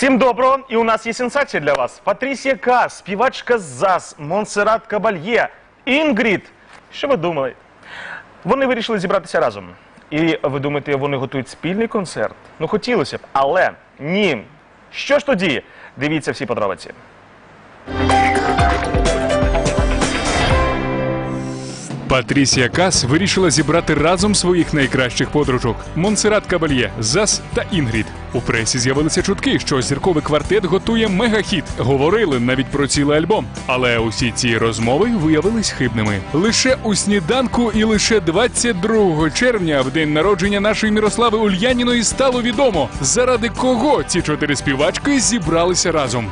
Всім доброго! І у нас є сенсація для вас. Патрісія Кас, співачка ЗАС, Монсеррат Кабальє, Інгрід. Що ви думали? Вони вирішили зібратися разом. І ви думаєте, вони готують спільний концерт? Ну хотілося б, але ні. Що ж тоді? Дивіться всі подробиці. Патрісія Кас вирішила зібрати разом своїх найкращих подружок Монсеррат Кабальє, Зас та Інгрід. У пресі з'явилися чутки, що зірковий квартет готує мегахіт. Говорили навіть про цілий альбом. Але усі ці розмови виявились хибними. Лише у сніданку і лише 22 червня, в день народження нашої Мірослави Ульяніної, стало відомо, заради кого ці чотири співачки зібралися разом.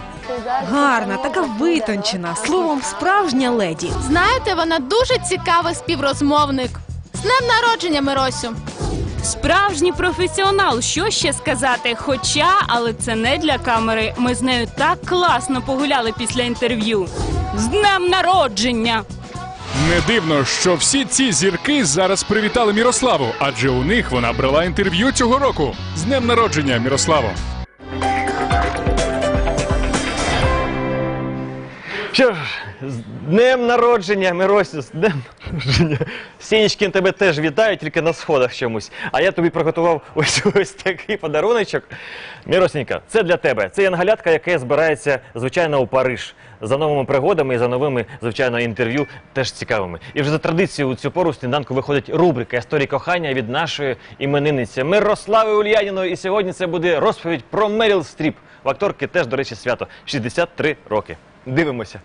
Гарна, така витончена, словом, справжня леді. Знаєте, вона дуже цікавий співрозмовник. З днем народження, Миросю. Справжній професіонал, що ще сказати? Хоча, але це не для камери. Ми з нею так класно погуляли після інтерв'ю. З днем народження! Не дивно, що всі ці зірки зараз привітали Мірославу, адже у них вона брала інтерв'ю цього року. З днем народження, Мірославо! Що ж, з днем народження, Миросю, з днем народження. Сінічкін тебе теж вітаю, тільки на сходах чомусь. А я тобі приготував ось ось такий подаруночок. Міросенька, це для тебе. Це янгалятка, яке збирається, звичайно, у Париж. За новими пригодами і за новими, звичайно, інтерв'ю теж цікавими. І вже за традицією у цю пору сніданку виходить рубрика Історії кохання від нашої іменинниці Мирослави Ульяніної. І сьогодні це буде розповідь про Меріл Стріп. В акторки теж, до речі, свято 63 роки. Дивимося.